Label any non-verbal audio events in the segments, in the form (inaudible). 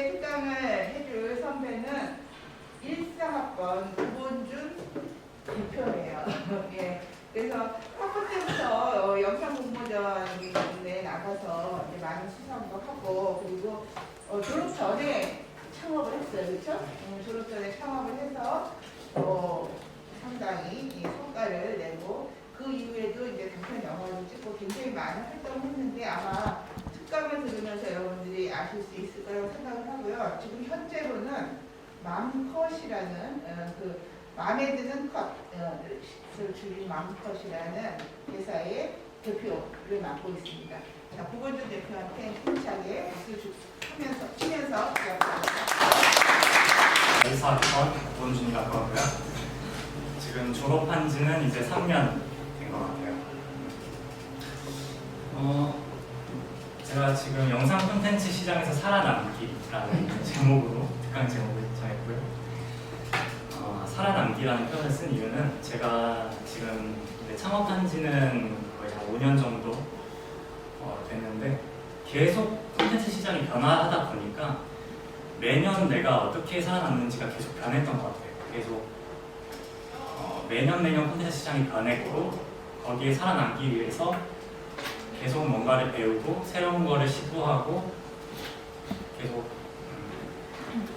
출강을 해줄 선배는 14학번 구본준 대표예요. (laughs) 예. 그래서 학부 때부터 어, 영상 공모전에 나가서 이제 많은 수상도 하고 그리고 어, 졸업 전에 창업을 했어요. 그렇죠? 음, 졸업 전에 창업을 해서 어, 상당히 이 성과를 내고 그 이후에도 이제 단편 영화를 찍고 굉장히 많은 활동을 했는데 아마 특강을 들으면서 여러분들이 아실 수 있을 거라고 생각을 하고요. 지금 현재로는 맘컷이라는 어, 그 마음에 드는 컷을 줄인 맘컷이라는 회사의 대표를 맡고 있습니다. 자, 구본준 대표한테 힘차게 박수 주- 하면서 치면서 시작합니다. 이사학번 박본준이라고 하고요. 지금 졸업한 지는 이제 3년 된 것 같아요. 어, 제가 지금 영상 콘텐츠 시장에서 살아남기라는 제목으로 특강 제목을 정했고요. 어, 살아남기라는 표현을 쓴 이유는 제가 지금 창업한 지는 거의 한 5년 정도 어, 됐는데 계속 콘텐츠 시장이 변화하다 보니까 매년 내가 어떻게 살아남는지가 계속 변했던 것 같아요. 계속 어, 매년 매년 콘텐츠 시장이 변했고 거기에 살아남기 위해서 계속 뭔가를 배우고 새로운 거를 시도하고 계속 음,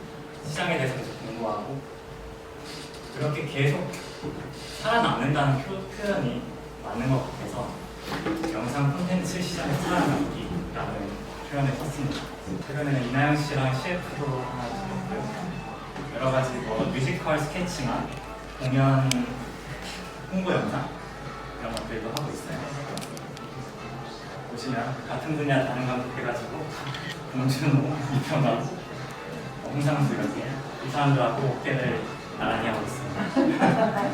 시장에 대해서 공부하고 그렇게 계속 살아남는다는 표, 표현이 맞는 것 같아서 영상 콘텐츠 시장에 살아남기라는 표현을 썼습니다. 최근에는 이나영 씨랑 CF도 하나 찍었고요. 여러 가지 뭐 뮤지컬 스케치나 공연 홍보 영상 이런 것들도 하고 있어요. 보시면 같은 분야 다른 감독 해가지고 공준호, 이평화, 홍상수 이렇게 이 사람들하고 어깨를 나란히 하고 있습니다. (laughs)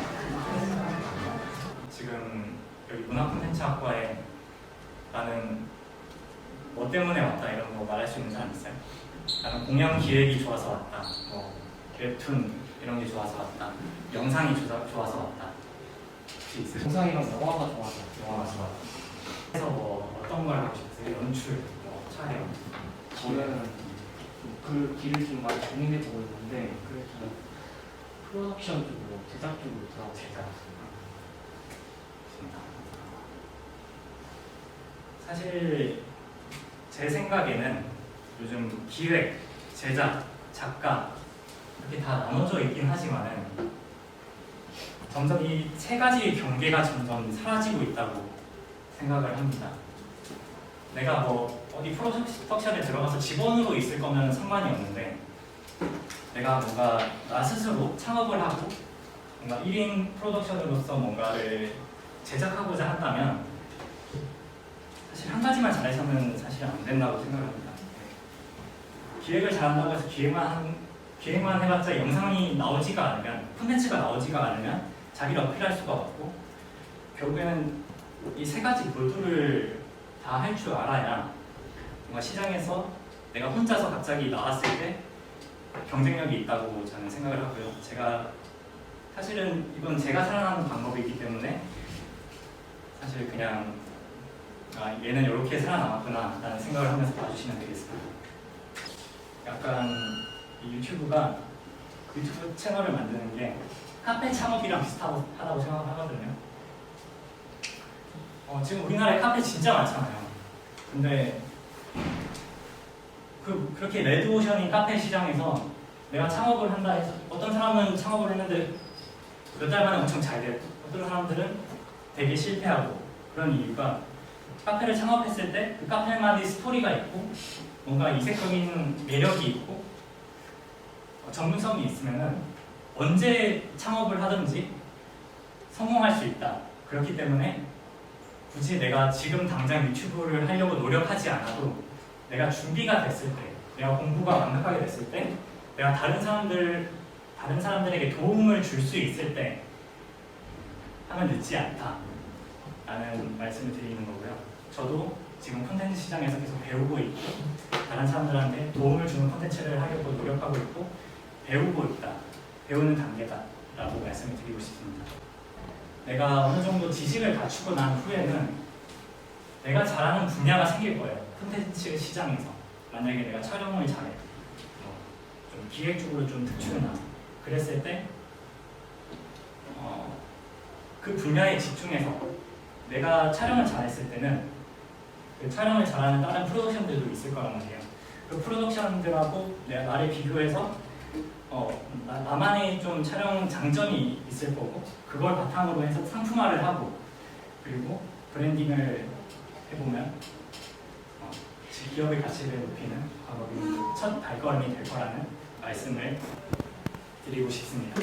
지금 여기 문화 콘텐츠 학과에 나는 뭐 때문에 왔다 이런 거 말할 수 있는 사람 있어요? 나는 공연 기획이 좋아서 왔다. 뭐 웹툰 이런 게 좋아서 왔다. 영상이 좋아, 좋아서 왔다. 혹시 있으세요? 영상이랑 영화가 좋아서 영화가 좋았다. 그래서 뭐 어떤 걸 하고 싶으세요? 연출, 뭐 촬영. 저는 그 길을 좀 많이 고민해 보고 있는데 그래서 프로덕션 쪽으로 제작 쪽으로 들어가고 싶다. 사실 제 생각에는 요즘 기획, 제작, 작가 이렇게 다 나눠져 있긴 하지만은 점점 이 세 가지의 경계가 점점 사라지고 있다고 생각을 합니다. 내가 뭐 어디 프로덕션에 들어가서 직원으로 있을 거면 상관이 없는데 내가 뭔가 나 스스로 창업을 하고 뭔가 1인 프로덕션으로서 뭔가를 제작하고자 한다면 사실 한 가지만 잘해서는 사실 안 된다고 생각합니다. 네. 기획을 잘한다고 해서 기획만 한, 기획만 해봤자 영상이 나오지가 않으면 콘텐츠가 나오지가 않으면 자기를 어필할 수가 없고 결국에는 이 세 가지 모두를 다 할 줄 알아야 뭔가 시장에서 내가 혼자서 갑자기 나왔을 때 경쟁력이 있다고 저는 생각을 하고요. 제가 사실은 이건 제가 살아남는 방법이기 때문에 사실 그냥 아, 얘는 이렇게 살아남았구나 라는 생각을 하면서 봐주시면 되겠습니다. 약간 이 유튜브가 유튜브 채널을 만드는 게 카페 창업이랑 비슷하다고 생각하거든요. 어, 지금 우리나라에 카페 진짜 많잖아요. 근데 그 그렇게 레드오션인 카페 시장에서 내가 창업을 한다 해서 어떤 사람은 창업을 했는데 몇 달 만에 엄청 잘 되고 어떤 사람들은 되게 실패하고 그런 이유가 카페를 창업했을 때 그 카페만의 스토리가 있고 뭔가 이색적인 매력이 있고 어, 전문성이 있으면은 언제 창업을 하든지 성공할 수 있다. 그렇기 때문에 굳이 내가 지금 당장 유튜브를 하려고 노력하지 않아도 내가 준비가 됐을 때, 내가 공부가 완벽하게 됐을 때, 내가 다른 사람들 다른 사람들에게 도움을 줄 수 있을 때 하면 늦지 않다. 라는 말씀을 드리는 거고요. 저도 지금 콘텐츠 시장에서 계속 배우고 있고 다른 사람들한테 도움을 주는 콘텐츠를 하려고 노력하고 있고 배우고 있다. 배우는 단계다. 라고 말씀을 드리고 싶습니다. 내가 어느 정도 지식을 갖추고 난 후에는 내가 잘하는 분야가 생길 거예요. 콘텐츠 시장에서. 만약에 내가 촬영을 잘해. 좀 기획 쪽으로 좀 특출나. 그랬을 때, 어, 그 분야에 집중해서 내가 촬영을 잘했을 때는 그 촬영을 잘하는 다른 프로덕션들도 있을 거란 말이에요. 그 프로덕션들하고 내가 나를 비교해서 어, 나, 나만의 좀 촬영 장점이 있을 거고 그걸 바탕으로 해서 상품화를 하고 그리고 브랜딩을 해보면 어, 기업의 가치를 높이는 과거의 첫 발걸음이 될 거라는 말씀을 드리고 싶습니다.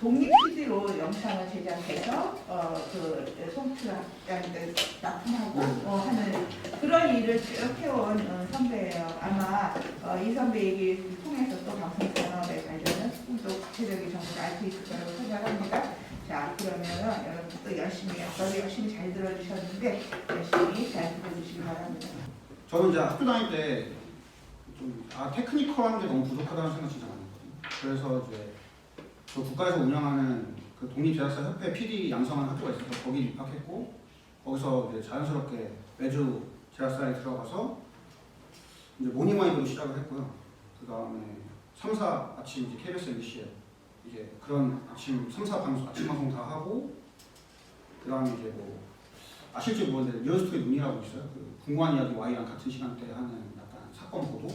독립 CD로 영상을 제작해서 어 그 송출하는 납품하고 어, 하는 그런 일을 쭉 해온 어, 선배예요. 아마 어, 이 선배 얘기 통해서 또 방송 산업에 관련된 또 구체적인 정보를 알 수 있을 거라고 생각합니다. 자 그러면은 여러분 또 열심히 저도 열심히 잘 들어주셨는데 열심히 잘 들어주시기 바랍니다. 저는 이제 학교 다닐 때 좀 아 테크니컬한 게 너무 부족하다는 생각 진짜 많이 했거든요. 그래서 이제 저 국가에서 운영하는 그 독립제작사 협회 PD 양성하는 학교가 있어서 거기 입학했고 거기서 이제 자연스럽게 매주 제작사에 들어가서 이제 모닝와이드로 시작을 했고요. 그 다음에 3, 4 아침 이제 KBS MBC에 이제 그런 아침 3, 4 방송 아침 방송 다 하고 그 다음에 이제 뭐 아실지 모르는데 리얼스토리 눈이라고 있어요. 그 궁금한 이야기 Y랑 같은 시간대 하는 약간 사건 보도.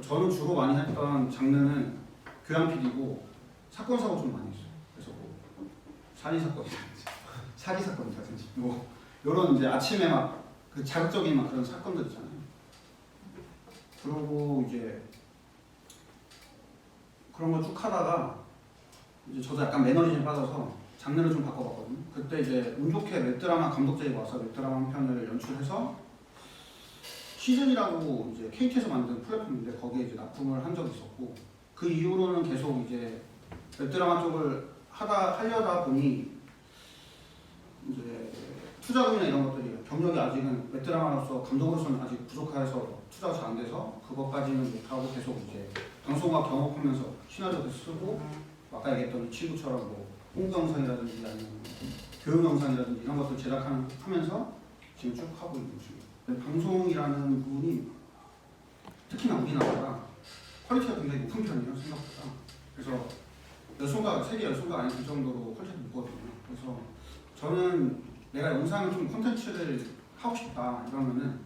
저는 주로 많이 했던 장르는 교양 PD고 사건 사고 좀 많이 했어요. 그래서 뭐 살인 사건이라든지 사기 사건이라든지 뭐 이런 이제 아침에 막 그 자극적인 막 그런 사건들 있잖아요. 그러고 이제 그런 걸쭉 하다가 이제 저도 약간 매너리즘에 빠져서 장르를 좀 바꿔봤거든요. 그때 이제 운 좋게 웹드라마 감독제에 와서 웹드라마 한 편을 연출해서 시즌이라고 이제 KT에서 만든 플랫폼인데 거기에 이제 납품을 한 적이 있었고 그 이후로는 계속 이제 웹드라마 쪽을 하다 하려다 보니 이제 투자금이나 이런 것들이 경력이 아직은 웹드라마로서 감독으로서는 아직 부족해서 투자가 잘안 돼서 그것까지는 못하고 계속 이제 방송학 경험하면서 시나리오도 쓰고 아까 얘기했던 이 친구처럼 뭐 홍보 영상이라든지 아니면 교육 영상이라든지 이런 것들 제작하는 하면서 지금 쭉 하고 있는 중이에요. 방송이라는 부분이 특히나 우리나라가 퀄리티가 굉장히 높은 편이에요 생각보다. 그래서 열손가 세계 열손가 아닐 그 정도로 퀄리티가 높거든요. 그래서 저는 내가 영상을 좀 콘텐츠를 하고 싶다 이러면은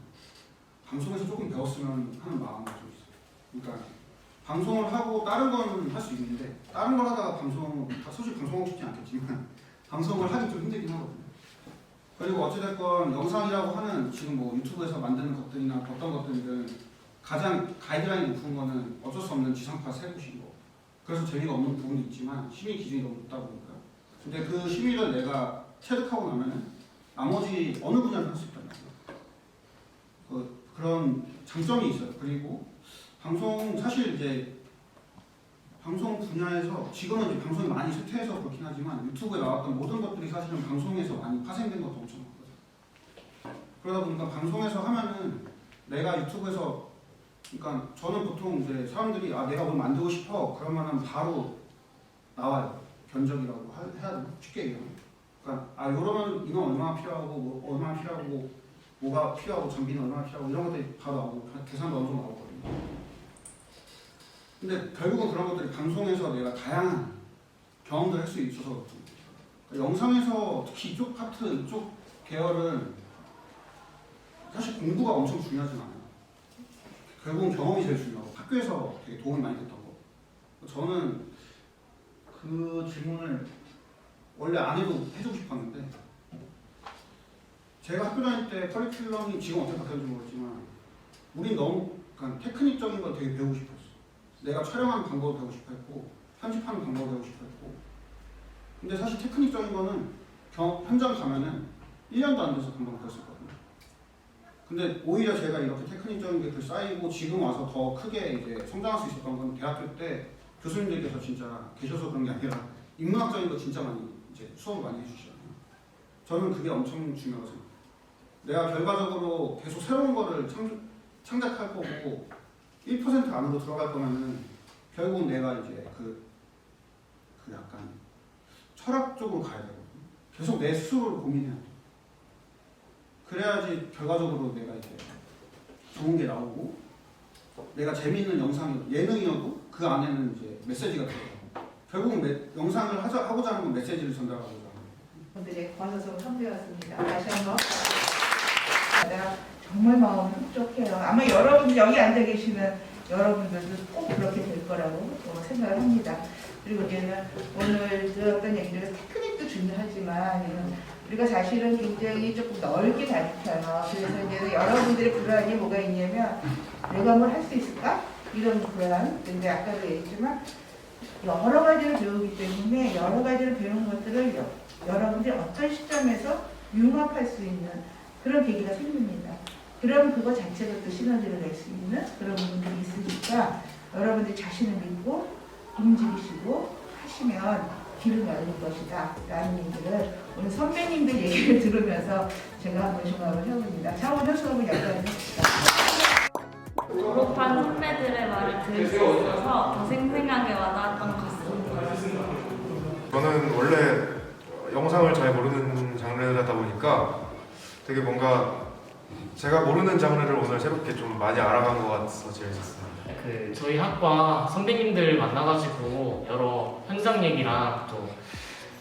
방송에서 조금 배웠으면 하는 마음이 좀 있어요. 그러니까 방송을 하고 다른 거는 할수 있는데 다른 걸 하다가 방송 다 솔직히 방송하고 싶지 않겠지만 (laughs) 방송을 하기 좀 힘들긴 하거든요. 그리고 어찌됐건 영상이라고 하는 지금 뭐 유튜브에서 만드는 것들이나 어떤 것들이든 가장 가이드라인이 높은 거는 어쩔 수 없는 지상파 세부신 거. 그래서 재미가 없는 부분도 있지만 심의 기준이 너무 높다 보니까. 근데 그 심의를 내가 체득하고 나면은 나머지 어느 분야를 할 수 있단 말이에요. 그, 그런 장점이 있어요. 그리고 방송 사실 이제 방송 분야에서 지금은 이제 방송이 많이 쇠퇴해서 그렇긴 하지만 유튜브에 나왔던 모든 것들이 사실은 방송에서 많이 파생된 것도 엄청 많거든요. 그러다 보니까 방송에서 하면은 내가 유튜브에서 그러니까 저는 보통 이제 사람들이 아 내가 뭘 만들고 싶어 그러면은 바로 나와요 견적이라고 하- 해야 되나 쉽게 얘기하면 그러니까 아 이러면 인원 얼마나 필요하고 뭐 얼마나 필요하고 뭐가 필요하고 장비는 얼마나 필요하고 이런 것들이 바로 나오고 계산도 어느 정도 나오거든요. 근데 결국은 그런 것들이 방송에서 내가 다양한 경험들을 할수 있어서 그렇거든요. 그러니까 영상에서 특히 이쪽 파트 이쪽 계열은 사실 공부가 엄청 중요하진 않아요. 결국은 경험이 제일 중요하고 학교에서 되게 도움이 많이 됐던 거. 저는 그 질문을 원래 안 해도 해주고 싶었는데 제가 학교 다닐 때 커리큘럼이 지금 어떻게 바뀌었는지 모르겠지만 우린 너무 그러니까 테크닉적인 걸 되게 배우고 싶었어. 내가 촬영하는 방법을 배우고 싶어 했고 편집하는 방법을 배우고 싶어 했고 근데 사실 테크닉적인 거는 경, 현장 가면은 1년도 안 돼서 금방 배웠었거든요. 근데 오히려 제가 이렇게 테크닉적인 게 그 쌓이고 지금 와서 더 크게 이제 성장할 수 있었던 건 대학교 때 교수님들께서 진짜 계셔서 그런 게 아니라 인문학적인 거 진짜 많이 이제 수업 많이 해주시잖아요. 저는 그게 엄청 중요하다고 생각해요. 내가 결과적으로 계속 새로운 거를 창, 창작할 거고 1% 안으로 들어갈 거면은 결국은 내가 이제 그, 그 약간 철학 쪽으로 가야 되거든요. 계속 내 스스로를 고민해야 돼. 그래야지 결과적으로 내가 이제 좋은 게 나오고 내가 재미있는 영상이 예능이어도 그 안에는 이제 메시지가 들어가고 결국은 메- 영상을 하자, 하고자 하는 건 메시지를 전달하고자 하는. 분들의 과소성 선배였습니다. 다시 한번 내가 정말 마음이 흡족해요. 아마 여러분 여기 앉아 계시는 여러분들도 꼭 그렇게 될 거라고 어, 생각을 합니다. 그리고 이제는 오늘 들었던 얘기들 테크닉도 중요하지만 우리가 사실은 굉장히 조금 넓게 가르쳐요. 그래서 이제 여러분들의 불안이 뭐가 있냐면 내가 뭘 할 수 있을까? 이런 불안. 근데 아까도 얘기했지만 여러 가지를 배우기 때문에 여러 가지를 배운 것들을 여- 여러분들이 어떤 시점에서 융합할 수 있는 그런 계기가 생깁니다. 그럼 그거 자체가 또 시너지를 낼 수 있는 그런 부분들이 있으니까 여러분들이 자신을 믿고 움직이시고 하시면 길을 열릴 것이다 라는 얘기를 오늘 선배님들 얘기를 들으면서 제가 한번 생각을 해봅니다. 차원호 수업을 약간 해봅시다. 졸업한 선배들의 말을 들을 수 있어서 더 생생하게 와닿았던 것 같습니다. 저는 원래 영상을 잘 모르는 장르다 보니까 되게 뭔가 제가 모르는 장르를 오늘 새롭게 좀 많이 알아간 것 같아서 재밌었습니다. 그 저희 학과 선배님들 만나가지고 여러 현장 얘기랑 또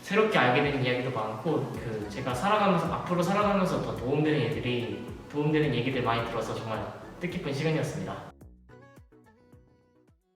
새롭게 알게 된 이야기도 많고 그 제가 살아가면서 앞으로 살아가면서 더 도움되는 얘기들이 도움되는 얘기들 많이 들어서 정말 뜻깊은 시간이었습니다.